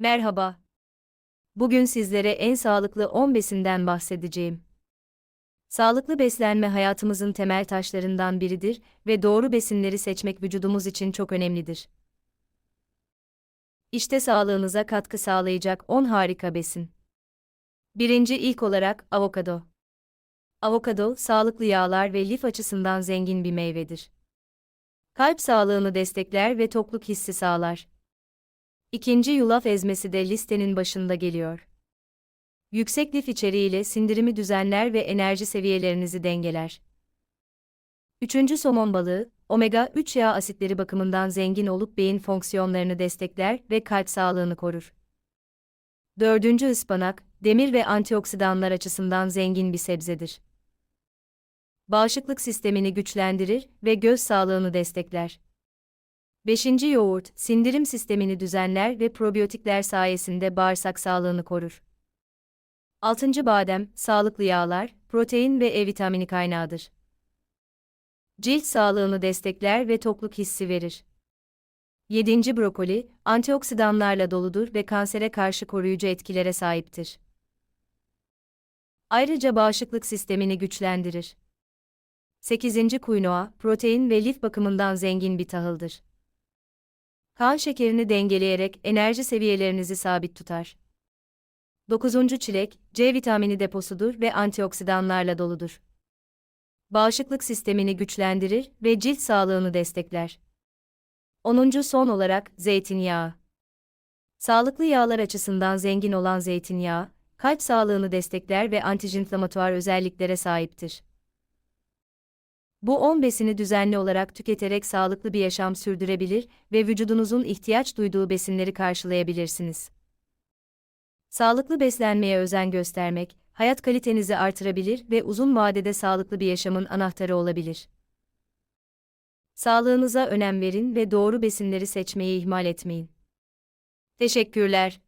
Merhaba. Bugün sizlere en sağlıklı 10 besinden bahsedeceğim. Sağlıklı beslenme hayatımızın temel taşlarından biridir ve doğru besinleri seçmek vücudumuz için çok önemlidir. İşte sağlığınıza katkı sağlayacak 10 harika besin. Birinci ilk olarak avokado. Avokado, sağlıklı yağlar ve lif açısından zengin bir meyvedir. Kalp sağlığını destekler ve tokluk hissi sağlar. İkinci yulaf ezmesi de listenin başında geliyor. Yüksek lif içeriğiyle sindirimi düzenler ve enerji seviyelerinizi dengeler. Üçüncü somon balığı, omega 3 yağ asitleri bakımından zengin olup beyin fonksiyonlarını destekler ve kalp sağlığını korur. Dördüncü ıspanak, demir ve antioksidanlar açısından zengin bir sebzedir. Bağışıklık sistemini güçlendirir ve göz sağlığını destekler. 5. Yoğurt, sindirim sistemini düzenler ve probiyotikler sayesinde bağırsak sağlığını korur. 6. Badem, sağlıklı yağlar, protein ve E vitamini kaynağıdır. Cilt sağlığını destekler ve tokluk hissi verir. 7. Brokoli, antioksidanlarla doludur ve kansere karşı koruyucu etkilere sahiptir. Ayrıca bağışıklık sistemini güçlendirir. 8. Quinoa, protein ve lif bakımından zengin bir tahıldır. Kan şekerini dengeleyerek enerji seviyelerinizi sabit tutar. 9. Çilek, C vitamini deposudur ve antioksidanlarla doludur. Bağışıklık sistemini güçlendirir ve cilt sağlığını destekler. 10. Son olarak zeytinyağı. Sağlıklı yağlar açısından zengin olan zeytinyağı, kalp sağlığını destekler ve antijinflamatuar özelliklere sahiptir. Bu 10 besini düzenli olarak tüketerek sağlıklı bir yaşam sürdürebilir ve vücudunuzun ihtiyaç duyduğu besinleri karşılayabilirsiniz. Sağlıklı beslenmeye özen göstermek, hayat kalitenizi artırabilir ve uzun vadede sağlıklı bir yaşamın anahtarı olabilir. Sağlığınıza önem verin ve doğru besinleri seçmeyi ihmal etmeyin. Teşekkürler.